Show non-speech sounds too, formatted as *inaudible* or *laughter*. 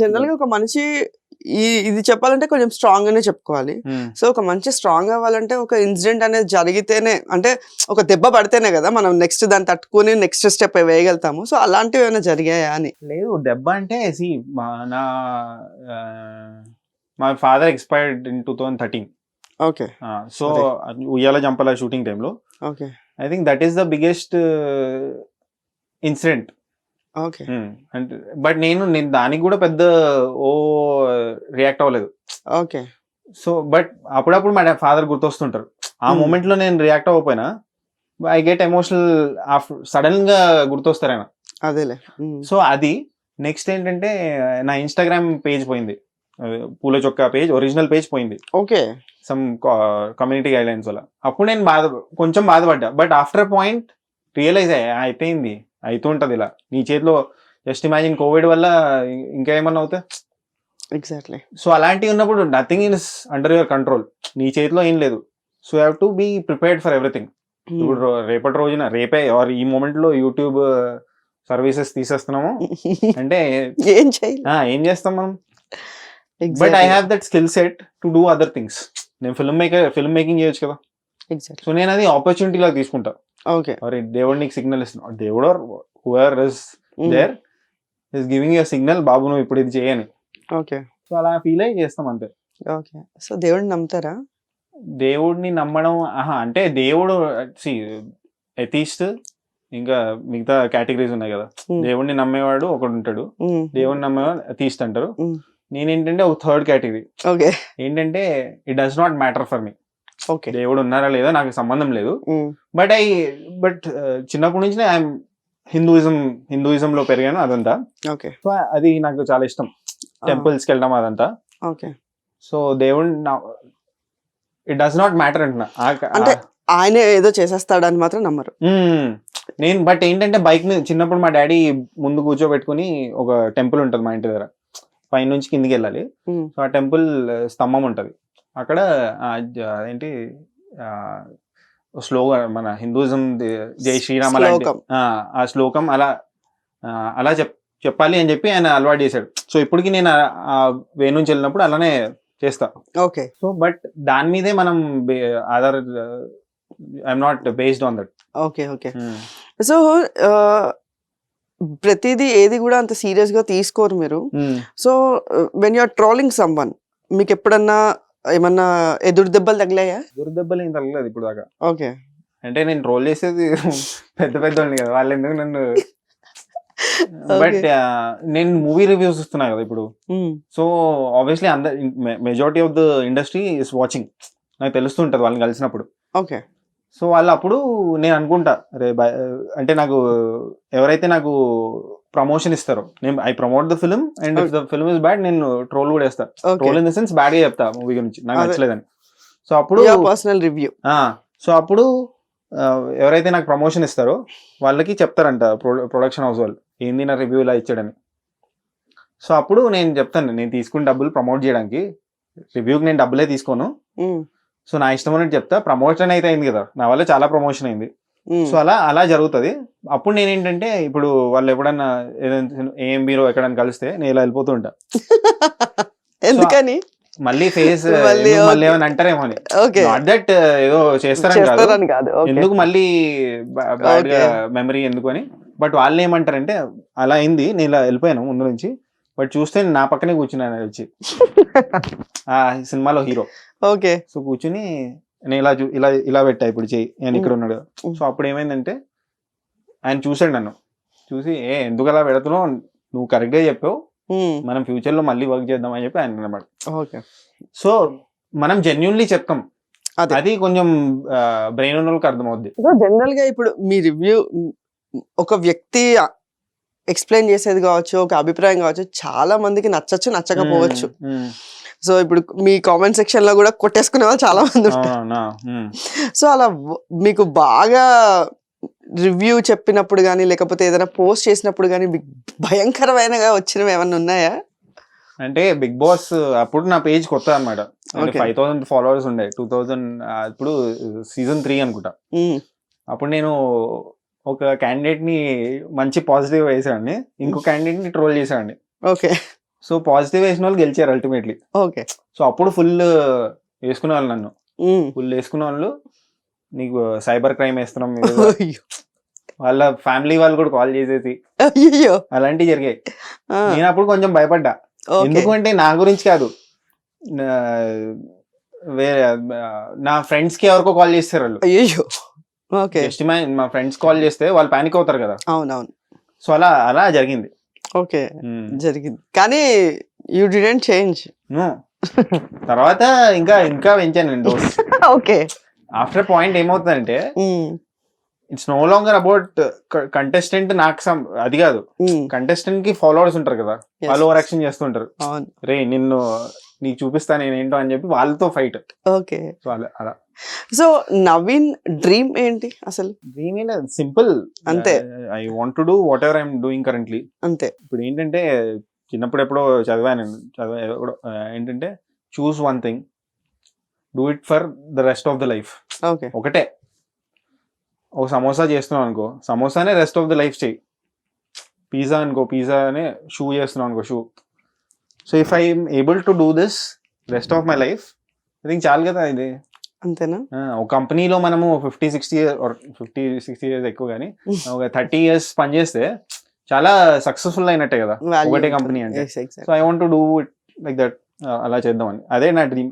జనరల్గా ఒక మనిషి ఈ ఇది చెప్పాలంటే కొంచెం స్ట్రాంగ్ గానే చెప్పుకోవాలి. సో ఒక మంచి స్ట్రాంగ్ అవ్వాలంటే ఒక ఇన్సిడెంట్ అనేది జరిగితేనే అంటే ఒక దెబ్బ పడితేనే కదా మనం నెక్స్ట్ దాన్ని తట్టుకొని నెక్స్ట్ స్టెప్ వేయగలుగుతాము. సో అలాంటివి ఏమైనా జరిగాయా అని? లేదు దెబ్బ అంటే సి మా నా ఆ, మా father expired in two thousand thirteen okay so Uyyala Jampala shooting టైంలో okay I think that is the biggest incident okay. అంటే బట్ నేను నేను దానికి కూడా పెద్ద ఓ రియాక్ట్ అవ్వలేదు. ఓకే. సో బట్ అప్పుడప్పుడు మా ఫాదర్ గుర్తొస్తుంటారు. ఆ. మూమెంట్లో నేను రియాక్ట్ అవ్వకపోయినా ఐ గెట్ ఎమోషనల్ సడన్గా గుర్తొస్తారు ఆయన. అదేలే. సో అది నెక్స్ట్ ఏంటంటే నా ఇన్స్టాగ్రామ్ పేజ్ పోయింది. Poola Chokka page original page పోయింది. ఓకే. సమ్ కమ్యూనిటీ గైడ్లైన్స్ వల్ల. అప్పుడు నేను బాధ కొంచెం బాధపడ్డా. బట్ ఆఫ్టర్ పాయింట్ రియలైజ్ అయ్యా అయిపోయింది. అవుతుంటది ఇలా. నీ చేతిలో జస్ట్ ఇమాజిన్ కోవిడ్ వల్ల ఇంకా ఏమన్నా అవుతాయి ఎగ్జాక్ట్లీ సో అలాంటివి ఉన్నప్పుడు nothing is under your control నీ చేతిలో ఏం లేదు. So have to be prepared for everything ఇప్పుడు రేపటి రోజున రేపే ఆర్ ఈ మూమెంట్లో యూట్యూబ్ సర్వీసెస్ తీసేస్తున్నాము. *laughs* అంటే ఏం ఏం చేస్తాం మనం? But I have that skill set to do other things నేను ఫిల్మ్ మేకర్ ఫిల్మ్ మేకింగ్ చేయొచ్చు కదా. సో నేను అది ఆపర్చునిటీ లాగా తీసుకుంటా. ఓకే మరి దేవుడు నీకు సిగ్నల్ ఇస్తున్నాడు. దేవుడు whoever is there is giving you signal బాబు నువ్వు ఇప్పుడు ఇది చేయని. ఓకే సో అలా ఫీల్ అయ్యి చేస్తాం అంతే. ఓకే సో దేవుడిని నమ్ముతారా? దేవుడిని నమ్మడం ఆహా అంటే దేవుడు సి ఎథీస్ట్ ఇంకా మిగతా కేటగిరీస్ ఉన్నాయి కదా. Hmm. దేవుడిని నమ్మేవాడు ఒకడు ఉంటాడు. ఉమ్. దేవుడిని నమ్మేవాడు అథీస్ట్ అంటారు. Hmm. నేనేంటంటే ఒక థర్డ్ కేటగిరీ ఓకే ఏంటంటే it does not matter for me దేవుడు ఉన్నారా లేదా నాకు సంబంధం లేదు. బట్ ఐ బట్ చిన్నప్పటి నుంచి ఐఎమ్ హిందూయిజం హిందూయిజం లో పెరిగాను అదంతా. ఓకే. సో అది నాకు చాలా ఇష్టం. టెంపుల్స్కి వెళ్ళడం అదంతా. ఓకే. సో దేవుడు ఇట్ డస్ నాట్ మ్యాటర్ అంటున్నా. అంటే ఆయన ఏదో చేసేస్తాడని మాత్రం నమ్మరు. మ్మ్. నేను బట్ ఏంటంటే బైక్ మీద చిన్నప్పుడు మా డాడీ ముందు కూర్చోబెట్టుకుని ఒక టెంపుల్ ఉంటుంది మా ఇంటి దగ్గర. పైన నుంచి కిందికి వెళ్ళాలి. సో ఆ టెంపుల్ స్తంభం ఉంటది. అక్కడ అదేంటి స్లోగన్ మన హిందూయిజం జై శ్రీరామ్. ఆ, శ్లోకం అలా అలా చెప్ చెప్పాలి అని చెప్పి ఆయన అలవాటు చేశాడు. సో ఇప్పటికి నేను ఆ వే నుంచి వెళ్ళినప్పుడు అలానే చేస్తా. ఓకే. సో బట్ దాని మీదే మనం Aadhaar I'm not based on that. Okay okay. So ప్రతిదీ ఏది కూడా అంత సీరియస్గా తీసుకోరు మీరు. So when you're trolling someone మీకు ఎప్పుడన్నా ఏమన్నా ఎదురు దెబ్బలు తగిలాయా? దుర్దెబ్బలు ఏం తగలేదు ఇప్పుడు దాకా. ఓకే. అంటే నేను ట్రోల్ చేసేది *laughs* పెద్ద పెద్ద వాళ్ళు కదా వాళ్ళు ఎందుకు నన్ను *laughs* బట్ నేను మూవీ రివ్యూస్ ఇస్తున్నా కదా ఇప్పుడు. So obviously under majority of the industry is watching నాకు తెలుస్తుంటది వాళ్ళని కలిసినప్పుడు. ఓకే. సో వాళ్ళు అప్పుడు నేను అనుకుంటా రే బై- అంటే నాకు ఎవరైతే నాకు ప్రమోషన్ ఇస్తారో. నేను I promote the film and if the film is bad నేను ట్రోల్ కూడా వేస్తా ట్రోల్ ఇన్ ద సెన్స్ బ్యాడ్గా చెప్తా మూవీ గురించి. నాకు. నచ్చలేదని. సో అప్పుడు పర్సనల్ రివ్యూ ఆ సో అప్పుడు ఎవరైతే నాకు ప్రమోషన్ ఇస్తారో వాళ్ళకి చెప్తారంట ప్రొడక్షన్ హౌస్ వాళ్ళు ఏంది నా రివ్యూ ఇలా ఇచ్చాడని? సో అప్పుడు నేను చెప్తాను నేను తీసుకున్న డబ్బులు ప్రమోట్ చేయడానికి. రివ్యూకి నేను డబ్బులే తీసుకోను. సో నా ఇష్టం ఉన్నట్టు చెప్తా. ప్రమోషన్ అయితే అయింది కదా. నా వల్ల చాలా ప్రమోషన్ అయింది. సో అలా అలా జరుగుతుంది. అప్పుడు నేను ఏంటంటే ఇప్పుడు వాళ్ళు ఎప్పుడన్నా ఏదైనా ఏం మీరు ఎక్కడైనా కలిస్తే నేను ఇలా వెళ్ళిపోతూ ఉంటా. *laughs* ఎందుకని? మళ్ళీ ఫేస్ *laughs* మళ్ళీ. ఏమైనా అంటారేమో అని. నాట్ దట్ ఏదో చేస్తారని కాదు. ఎందుకు మళ్ళీ బ్యాడ్. మెమరీ ఎందుకు అని. బట్ వాళ్ళు ఏమంటారంటే అలా అయింది నేను ఇలా వెళ్ళిపోయాను ముందు నుంచి. బట్ చూస్తే నా పక్కనే కూర్చున్నాను వచ్చి ఆ *laughs* సినిమాలో హీరో. ఓకే. సో కూర్చుని నేను ఇలా చూ- ఇలా ఇలా పెట్టా ఇప్పుడు చెయ్యి. నేను ఇక్కడ ఉన్నాడు. సో అప్పుడు ఏమైందంటే ఆయన చూసాడు నన్ను. చూసి ఏ ఎందుకు అలా పెడుతున్నావు? నువ్వు కరెక్ట్గా చెప్పావు మనం ఫ్యూచర్లో మళ్ళీ వర్క్ చేద్దాం అని చెప్పి ఆయన అన్నమాట ఓకే. సో మనం జెన్యున్లీ చెప్తాం. అదే. కొంచెం బ్రెయిన్ ఉన్న వాళ్ళకి అర్థమవుద్ది. జనరల్గా ఇప్పుడు మీ రివ్యూ ఒక వ్యక్తి ఎక్స్ప్లెయిన్ చేసేది కావచ్చు ఒక అభిప్రాయం కావచ్చు చాలా మందికి నచ్చచ్చు నచ్చకపోవచ్చు. సో ఇప్పుడు మీ కామెంట్ సెక్షన్లో కూడా కొట్టేసుకునే వాళ్ళు చాలా మంది ఉంటారు. సో అలా మీకు బాగా రివ్యూ చెప్పినప్పుడు కానీ లేకపోతే ఏదైనా పోస్ట్ చేసినప్పుడు కానీ భయంకరమైనగా వచ్చినవి ఏమైనా ఉన్నాయా? అంటే బిగ్ బాస్ అప్పుడు నా పేజ్ కొత్త అనమాట. ఫైవ్ థౌసండ్ ఫాలోవర్స్ ఉండే. టూ థౌసండ్ ఇప్పుడు సీజన్ త్రీ అనుకుంటా. అప్పుడు నేను ఒక క్యాండిడేట్ని మంచి పాజిటివ్ వేసాడిని ఇంకో క్యాండిడేట్ని ట్రోల్ చేసాడిని ఓకే. సో పాజిటివ్ వేసిన వాళ్ళు గెలిచారు అల్టిమేట్లీ ఓకే. సో అప్పుడు ఫుల్ వేసుకునే వాళ్ళు నన్ను. ఫుల్ వేసుకునే వాళ్ళు నీకు సైబర్ క్రైమ్ వేస్తున్నాం మీరు. *laughs* వాళ్ళ ఫ్యామిలీ వాళ్ళు కూడా కాల్ చేసేసి అలాంటివి జరిగాయి. నేను అప్పుడు కొంచెం భయపడ్డా. ఎందుకంటే నా గురించి కాదు. వేరే నా ఫ్రెండ్స్కి ఎవరికో కాల్ చేస్తారు వాళ్ళు. అయ్యో ఓకే. జస్ట్ మా ఫ్రెండ్స్ కాల్ చేస్తే వాళ్ళు పానిక్ అవుతారు కదా. అవునవును. సో అలా అలా జరిగింది. ఓకే. జరిగింది. కానీ యూ డిడెంట్ చేంజ్. తర్వాత ఇంకా ఇంకా పెంచాను నేను డోస్. *laughs* ఓకే. ఆఫ్టర్ పాయింట్ ఏమవుతుందంటే it's no longer about contestant నాకు some- అది కాదు. కంటెస్టెంట్కి ఫాలోవర్స్ ఉంటారు కదా వాళ్ళు ఓవర్ యాక్షన్ చేస్తుంటారు రే నిన్ను నీకు చూపిస్తా నేను ఏంటో అని చెప్పి వాళ్ళతో ఫైట్ ఓకే. అలా సో నవీన్ డ్రీమ్ ఏంటి అసలు? సింపుల్ అంతే. I want to do whatever I'm doing currently అంతే. ఇప్పుడు ఏంటంటే చిన్నప్పుడు ఎప్పుడో చదివాను చదివా ఏంటంటే choose one thing do it for the rest of the life okay. ఒకటే. ఒక సమోసా చేస్తున్నావు అనుకో. సమోసానే రెస్ట్ ఆఫ్ ద లైఫ్ చేయి. పిజ్జా అనుకో పిజ్జానే షూ చేస్తున్నావు అనుకో shoe so if I'm able to do this rest of my life I think చాలు కదా ఇది. అంతేనా? ఒక కంపెనీలో మనము fifty sixty years fifty sixty years ఎక్కువ కానీ *laughs* ఒక థర్టీ ఇయర్స్ పనిచేస్తే చాలా సక్సెస్ఫుల్ అయినట్టే కదా. ఒకటే company అంటే. So I want do it like that అలా చేద్దామని. అదే నా డ్రీమ్